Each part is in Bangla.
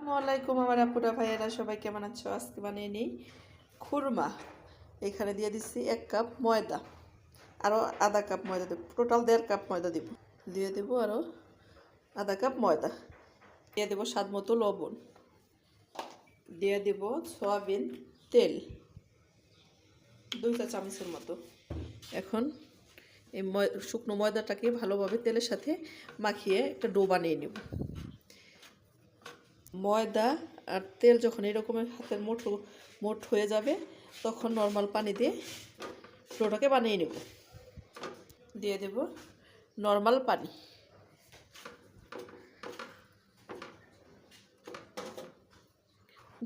আসসালামু আলাইকুম আমার আপুরা, ভাইয়েরা, সবাই কেমন আছো? আজকে বানিয়ে নিই খুরমা। এখানে দিয়ে দিচ্ছি এক কাপ ময়দা আরও আধা কাপ ময়দা দেবো। টোটাল দেড় কাপ ময়দা দেবো। দিয়ে দেবো আরও আধা কাপ ময়দা। দিয়ে দেবো স্বাদ মতো লবণ। দিয়ে দেবো সয়াবিন তেল, দুই চা চামচের মতো। এখন এই ময়- শুকনো ময়দাটাকে ভালোভাবে তেলের সাথে মাখিয়ে একটা ডো বানিয়ে নেব। ময়দা আর তেল যখন এরকমের হাতের মুঠো মোট হয়ে যাবে, তখন নর্মাল পানি দিয়ে ডোটাকে বানিয়ে নেব। দিয়ে দেব নর্মাল পানি।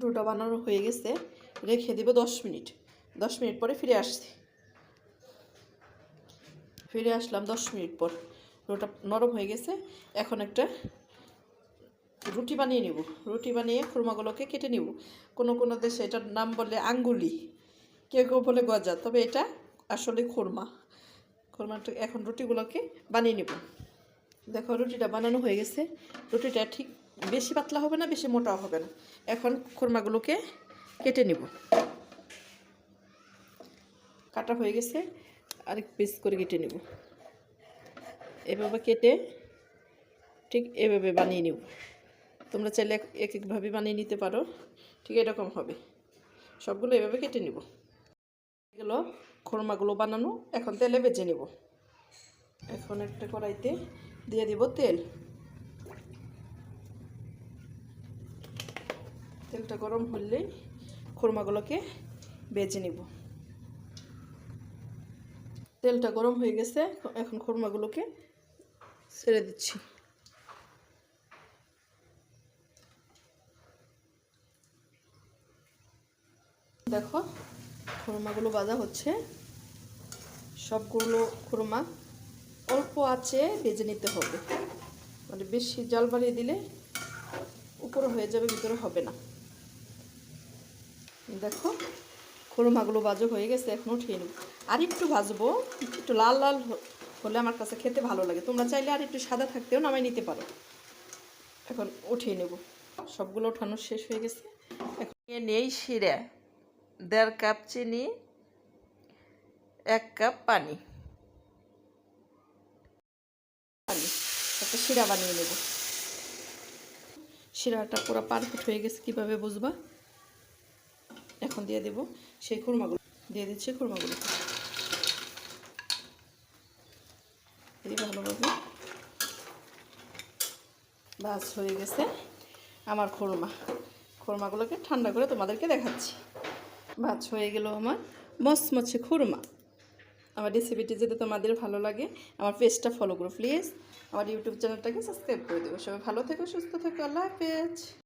ডোটা বানানো হয়ে গেছে, রেখে দেব দশ মিনিট। দশ মিনিট পরে ফিরে আসছি। ফিরে আসলাম দশ মিনিট পর। ডোটা নরম হয়ে গেছে, এখন একটা রুটি বানিয়ে নিব। রুটি বানিয়ে খুরমাগুলোকে কেটে নিব। কোনো কোনো দেশে এটার নাম বলে আঙ্গুলি। কেউ কেউ বলে গজা। তবে এটা আসলে খুরমা। খুরমাটা এখন রুটিগুলোকে বানিয়ে নিব। দেখো রুটিটা বানানো হয়ে গেছে। রুটিটা ঠিক বেশি পাতলা হবে না, বেশি মোটাও হবে না। এখন খুরমাগুলোকে কেটে নিব। কাটা হয়ে গেছে। আরেক পিস করে কেটে নেব। এভাবে কেটে ঠিক এভাবে বানিয়ে নেব। তোমরা চাইলে এক এক একভাবে বানিয়ে নিতে পারো। ঠিক এরকম হবে। সবগুলো এভাবে কেটে নিব। এগুলো খোরমাগুলো বানানো। এখন তেলে বেজে নেব। এখন একটা কড়াইতে দিয়ে দিব তেল। তেলটা গরম হলেই খোরমাগুলোকে বেজে নিব। তেলটা গরম হয়ে গেছে। এখন খোরমাগুলোকে ছেড়ে দিচ্ছি। দেখো, খুরমাগুলো ভাজা হচ্ছে। সবগুলো খুরমা অল্প আছে ভেজে নিতে হবে। মানে বেশি জল বাড়িয়ে দিলে উপরে হয়ে যাবে, ভিতরে হবে না। দেখো, খুরমাগুলো ভাজা হয়ে গেছে, এখন উঠিয়ে নেব। আর একটু ভাজবো, একটু লাল লাল হলে আমার কাছে খেতে ভালো লাগে। তোমরা চাইলে আর একটু সাদা থাকতেও নামাই নিতে পারো। এখন উঠিয়ে নেব। সবগুলো ওঠানো শেষ হয়ে গেছে। এখন নেই শিরা। দেড় কাপ চিনি, এক কাপ পানি। পানি, একটা শিরা বানিয়ে নেব। শিরাটা পুরো পারফেক্ট হয়ে গেছে, কীভাবে বুঝবা? এখন দিয়ে দেব সেই খুরমাগুলো। দিয়ে দিচ্ছি খুরমাগুলো। ভালোভাবে বাস হয়ে গেছে আমার খুরমা। খুরমাগুলোকে ঠান্ডা করে তোমাদেরকে দেখাচ্ছি। ভাজ হয়ে গেল আমার। মচমচে খুরমা। আমার রেসিপিটি যদি তোমাদের ভালো লাগে, আমার পেজটা ফলো করো প্লিজ আমার ইউটিউব চ্যানেলটাকে সাবস্ক্রাইব করে দেবো সবাই ভালো থেকো, সুস্থ থেকো, আল্লাহ হাফেজ।